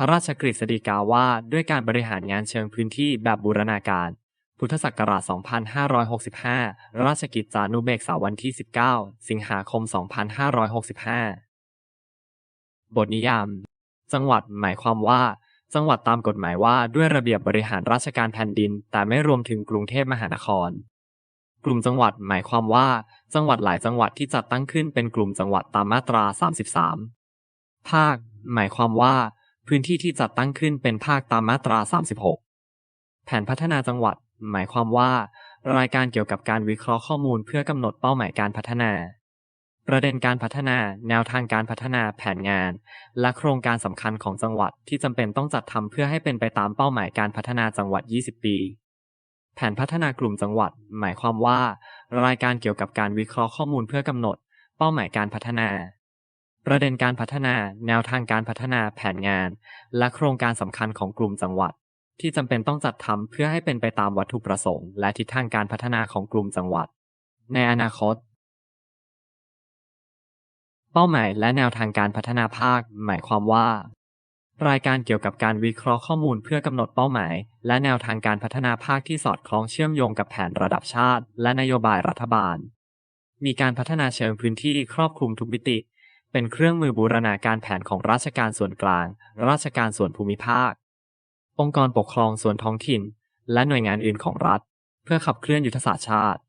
ระราชกฤษฎีกาว่าด้วยการบริหารงานเชิงพื้นที่แบบบูรณาการ พุทธศักราช 2565 ราชกิจจานุเบกษาวันที่ 19 สิงหาคม 2565 บทนิยาม จังหวัดหมายความว่า จังหวัดตามกฎหมายว่าด้วยระเบียบบริหารราชการแผ่นดิน แต่ไม่รวมถึงกรุงเทพมหานคร กลุ่มจังหวัดหมายความว่า จังหวัดหลายจังหวัดที่จัดตั้งขึ้นเป็นกลุ่มจังหวัดตามมาตรา 33 ภาค หมายความว่า พื้นที่ที่จัดตั้งขึ้นเป็นภาคตามมาตรา 36 แผนพัฒนาจังหวัด หมายความว่า รายการเกี่ยวกับการวิเคราะห์ข้อมูลเพื่อกำหนดเป้าหมายการพัฒนา ประเด็นการพัฒนา แนวทางการพัฒนาแผนงาน และโครงการสำคัญของจังหวัดที่จำเป็นต้องจัดทำเพื่อให้เป็นไปตามเป้าหมายการพัฒนาจังหวัด 20 ปี แผนพัฒนากลุ่มจังหวัด หมายความว่า รายการเกี่ยวกับการวิเคราะห์ข้อมูลเพื่อกำหนด เป้าหมายการพัฒนา ประเด็นการพัฒนา แนวทางการพัฒนาแผนงาน และโครงการสำคัญของกลุ่มจังหวัด ที่จำเป็นต้องจัดทำเพื่อให้เป็นไปตามวัตถุประสงค์ และทิศทางการพัฒนาของกลุ่มจังหวัด ในอนาคต เป้าหมายและแนวทางการพัฒนาภาค หมายความว่า รายการเกี่ยวกับการวิเคราะห์ข้อมูลเพื่อกำหนดเป้าหมาย และแนวทางการพัฒนาภาคที่สอดคล้องเชื่อมโยงกับแผนระดับชาติ และนโยบายรัฐบาล มีการพัฒนาเชิงพื้นที่ครอบคลุมทุกมิติ เป็นเครื่องมือบูรณาการแผนของราชการส่วนกลาง ราชการส่วนภูมิภาค องค์กรปกครองส่วนท้องถิ่น และหน่วยงานอื่นของรัฐ เพื่อขับเคลื่อนยุทธศาสตร์ชาติ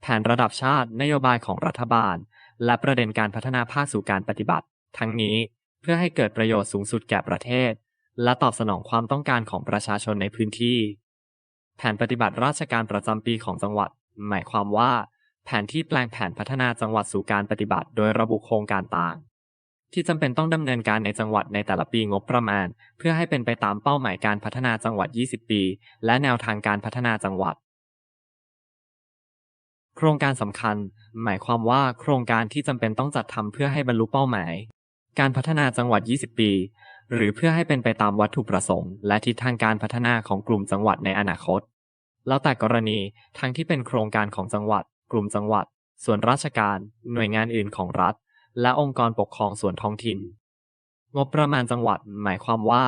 แผนระดับชาติ นโยบายของรัฐบาล และประเด็นการพัฒนาภาคสู่การปฏิบัติ ทั้งนี้เพื่อให้เกิดประโยชน์สูงสุดแก่ประเทศ และตอบสนองความต้องการของประชาชนในพื้นที่ แผนปฏิบัติราชการประจำปีของจังหวัด หมายความว่า แผนที่แปลงแผนพัฒนาจังหวัดสู่การปฏิบัติ โดยระบุโครงการต่าง ที่จำเป็นต้องดำเนินการในจังหวัดในแต่ละปีงบประมาณ เพื่อให้เป็นไปตามเป้าหมายการพัฒนาจังหวัด 20 ปี และแนวทางการพัฒนาจังหวัด โครงการสำคัญ หมายความว่าโครงการที่จำเป็นต้องจัดทำเพื่อให้บรรลุเป้าหมาย การพัฒนาจังหวัด 20 ปี หรือเพื่อให้เป็นไปตามวัตถุประสงค์ และทิศทางการพัฒนาของกลุ่มจังหวัดในอนาคต แล้วแต่กรณีทั้งที่เป็นโครงการของจังหวัด กลุ่มจังหวัด ส่วนราชการ หน่วยงานอื่นของรัฐ และองค์กรปกครองส่วนท้องถิ่น งบประมาณจังหวัด หมายความว่า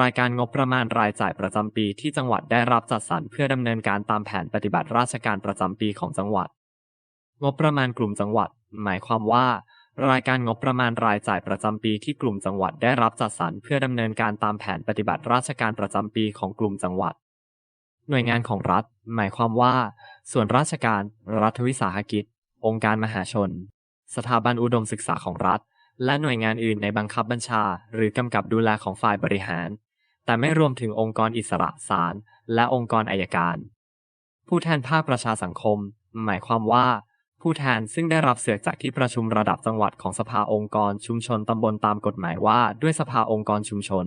รายการงบประมาณรายจ่ายประจำปีที่จังหวัดได้รับจัดสรรเพื่อดำเนินการตามแผนปฏิบัติราชการประจำปีของจังหวัด งบประมาณกลุ่มจังหวัด หมายความว่ารายการงบประมาณรายจ่ายประจำปีที่กลุ่มจังหวัดได้รับจัดสรรเพื่อดำเนินการตามแผนปฏิบัติราชการประจำปีของกลุ่มจังหวัด หน่วยงานของรัฐ หมายความว่า ส่วนราชการ รัฐวิสาหกิจ องค์การมหาชน สถาบันอุดมศึกษาของรัฐ และหน่วยงานอื่นในบังคับบัญชา หรือกำกับดูแลของฝ่ายบริหาร แต่ไม่รวมถึงองค์กรอิสระศาลและองค์กรอายการ ผู้แทนภาคประชาสังคม หมายความว่า ผู้แทนซึ่งได้รับเสือกจากที่ประชุมระดับจังหวัดของสภาองค์กรชุมชนตำบลตามกฎหมายว่า ด้วยสภาองค์กรชุมชน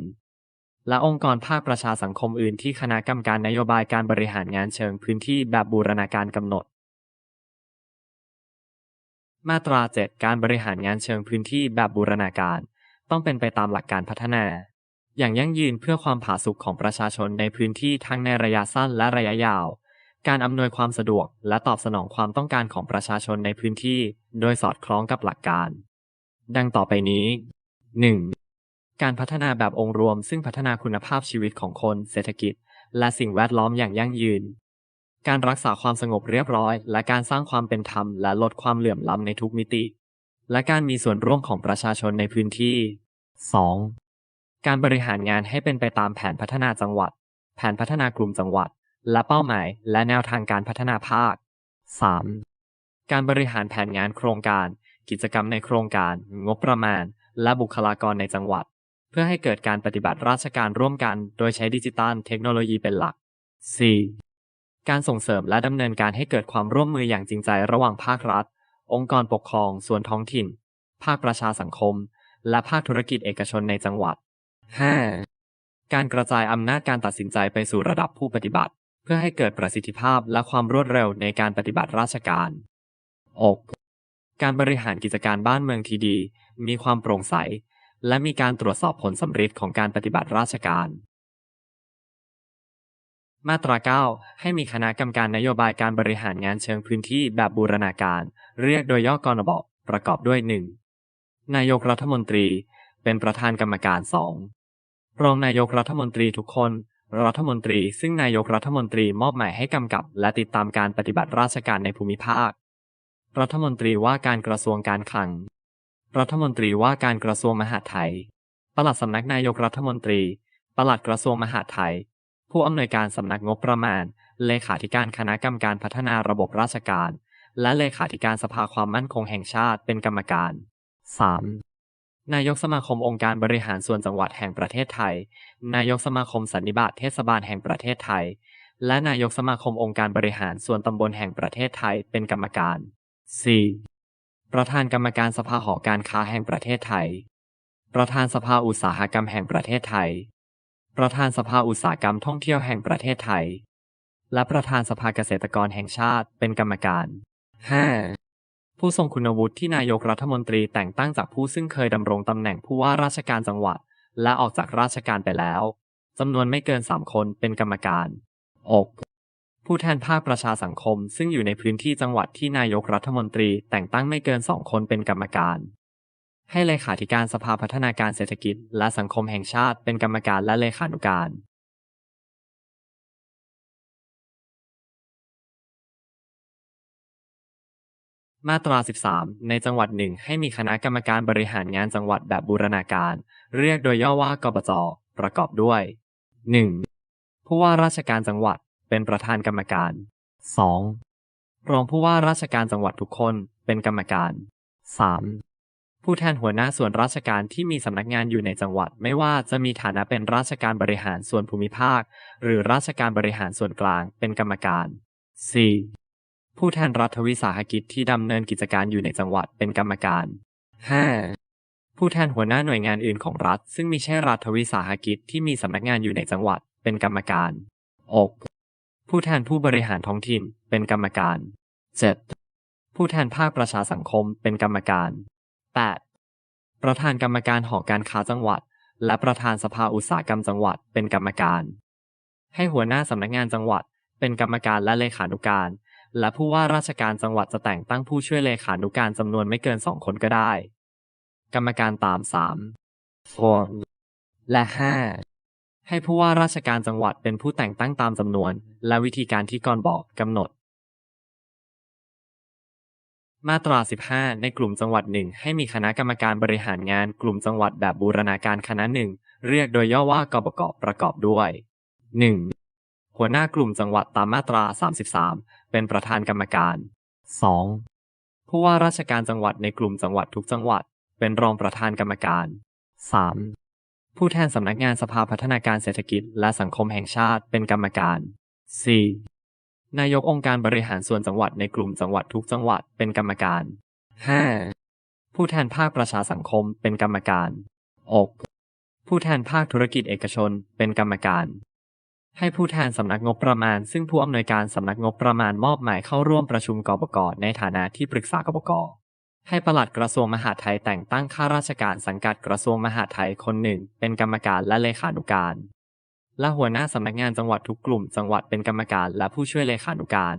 และองค์กรภาคประชาสังคมอื่นที่คณะกรรมการนโยบายการบริหารงานเชิงพื้นที่แบบบูรณาการกำหนด มาตรา 7 การบริหารงานเชิงพื้นที่แบบบูรณาการ ต้องเป็นไปตามหลักการพัฒนา อย่างยั่งยืนเพื่อความผาสุกของประชาชนในพื้นที่ทั้งในระยะสั้นและระยะยาว การอำนวยความสะดวกและตอบสนองความต้องการของประชาชนในพื้นที่ โดยสอดคล้องกับหลักการ ดังต่อไปนี้ 1. การพัฒนาแบบองค์รวม ซึ่งพัฒนาคุณภาพชีวิตของคน เศรษฐกิจ และสิ่งแวดล้อมอย่างยั่งยืน การรักษาความสงบเรียบร้อย และการสร้างความเป็นธรรมและลดความเหลื่อมล้ำในทุกมิติ และการมีส่วนร่วมของประชาชนในพื้นที่ 2. การบริหารงานให้เป็นไปตามแผนพัฒนาจังหวัด แผนพัฒนากลุ่มจังหวัด และเป้าหมาย และแนวทางการพัฒนาภาค 3. การบริหารแผนงานโครงการ กิจกรรมในโครงการ งบประมาณ และบุคลากรในจังหวัด เพื่อให้เกิดการปฏิบัติราชการร่วมกัน โดยใช้ดิจิทัลเทคโนโลยีเป็นหลัก 4. การส่งเสริมและดำเนินการให้เกิดความร่วมมืออย่างจริงใจระหว่างภาครัฐ องค์กรปกครอง ส่วนท้องถิ่น ภาคประชาสังคม และภาคธุรกิจเอกชนในจังหวัด 5. การกระจายอำนาจการตัดสินใจไปสู่ระดับผู้ปฏิบัติ เพื่อให้เกิดประสิทธิภาพและความรวดเร็วในการปฏิบัติราชการ 6. การบริหารกิจการบ้านเมืองที่ดี มีความโปร่งใส และมีการตรวจสอบผลสำฤทธิ์ของการปฏิบัติราชการ มาตรา 9 ให้มีคณะกรรมการนโยบายการบริหารงานเชิงพื้นที่แบบบูรณาการ เรียกโดยย่อกรนบประกอบด้วย 1. นายกรัฐมนตรี เป็นประธานกรรมการ 2. รองนายกรัฐมนตรีทุกคนรัฐมนตรีซึ่งนายกรัฐมนตรีมอบหมายให้กำกับ และติดตามการปฏิบัติราชการในภูมิภาค รัฐมนตรีว่าการกระทรวงการคลัง รัฐมนตรีว่าการกระทรวงมหาดไทย ปลัดสำนักนายกรัฐมนตรี ปลัดกระทรวงมหาดไทย ผู้อำนวยการสำนักงบประมาณ เลขาธิการคณะกรรมการพัฒนาระบบราชการ และเลขาธิการสภาความมั่นคงแห่งชาติเป็นกรรมการ 3. นายกสมาคมองค์การบริหารส่วนจังหวัดแห่งประเทศไทย นายกสมาคมสันนิบาตเทศบาลแห่งประเทศไทย และนายกสมาคมองค์การบริหารส่วนตำบลแห่งประเทศไทยเป็นกรรมการ 4. ประธานกรรมการสภาหอการค้าแห่งประเทศไทย ประธานสภาอุตสาหกรรมแห่งประเทศไทย ประธานสภาอุตสาหกรรมท่องเที่ยวแห่งประเทศไทย และประธานสภาเกษตรกรแห่งชาติเป็นกรรมการ 5. ผู้ทรงคุณวุฒิที่นายกรัฐมนตรีแต่งตั้งจากผู้ซึ่งเคยดำรงตำแหน่งผู้ว่าราชการจังหวัด และออกจากราชการไปแล้วจำนวนไม่เกิน 3 คนเป็นกรรมการอก ผู้แทนภาคประชาสังคม ซึ่งอยู่ในพื้นที่จังหวัดที่นายกรัฐมนตรีแต่งตั้งไม่เกิน2คนเป็นกรรมการ ให้เลขาธิการสภาพัฒนาการเศรษฐกิจ และสังคมแห่งชาติเป็นกรรมการและเลขานุการมาตรา 13 ในจังหวัดหนึ่งให้มีคณะกรรมการบริหารงานจังหวัดแบบบูรณาการ เรียกโดยย่อว่ากบจ ประกอบด้วย 1. ผู้ว่าราชการจังหวัด เป็นประธานกรรมการ 2. รองผู้ว่าราชการจังหวัดทุกคนเป็นกรรมการ 3. ผู้แทนหัวหน้าส่วนราชการที่มีสำนักงานอยู่ในจังหวัด ไม่ว่าจะมีฐานะเป็นราชการบริหารส่วนภูมิภาค หรือราชการบริหารส่วนกลางเป็นกรรมการ 4. ผู้แทนรัฐวิสาหกิจที่ดำเนินกิจการอยู่ในจังหวัดเป็นกรรมการ 5. ผู้แทนหัวหน้าหน่วยงานอื่นของรัฐ ซึ่งมีใช่รัฐวิสาหกิจที่มีสำนักงานอยู่ในจังหวัดเป็นกรรมการ 6. ผู้แทนผู้บริหารท้องถิ่นเป็นกรรมการ 7. ผู้แทนภาคประชาสังคมเป็นกรรมการ 8. ประธานกรรมการหอการค้าจังหวัด และประธานสภาอุตสาหกรรมจังหวัดเป็นกรรมการ ให้หัวหน้าสำนักงานจังหวัด เป็นกรรมการและเลขานุการ และผู้ว่าราชการจังหวัดจะแต่งตั้งผู้ช่วยเลขานุการจำนวนไม่เกินสองคนก็ได้ กรรมการตาม3 4และ 5 ให้ผู้ว่าราชการจังหวัดเป็นผู้แต่งตั้งตามจำนวน และวิธีการที่ก่อนบอกกำหนด มาตรา 15 ในกลุ่มจังหวัดหนึ่งให้มีคณะกรรมการบริหารงานกลุ่มจังหวัดแบบบูรณาการคณะหนึ่งเรียกโดยย่อว่ากบกประกอบด้วย 1. หัวหน้ากลุ่มจังหวัดตามมาตรา 33 เป็นประธานกรรมการ 2. ผู้ว่าราชการจังหวัดในกลุ่มจังหวัดทุกจังหวัด เป็นรองประธานกรรมการ 3. ผู้แทนสำนักงานสภาพัฒนาการเศรษฐกิจและสังคมแห่งชาติเป็นกรรมการ 4. นายกองค์การบริหารส่วนจังหวัดในกลุ่มจังหวัดทุกจังหวัดเป็นกรรมการ 5. ผู้แทนภาคประชาสังคมเป็นกรรมการ 6. ผู้แทนภาคธุรกิจเอกชนเป็นกรรมการ ให้ผู้แทนสำนักงบประมาณ ซึ่งผู้อำนวยการสำนักงบประมาณมอบหมายเข้าร่วมประชุมกบกในฐานะที่ปรึกษากบก ให้ปลัดกระทรวงมหาดไทยแต่งตั้งข้าราชการสังกัดกระทรวงมหาดไทยคนหนึ่ง เป็นกรรมการและเลขานุการ และหัวหน้าสำนักงานจังหวัดทุกกลุ่มจังหวัดเป็นกรรมการและผู้ช่วยเลขานุการ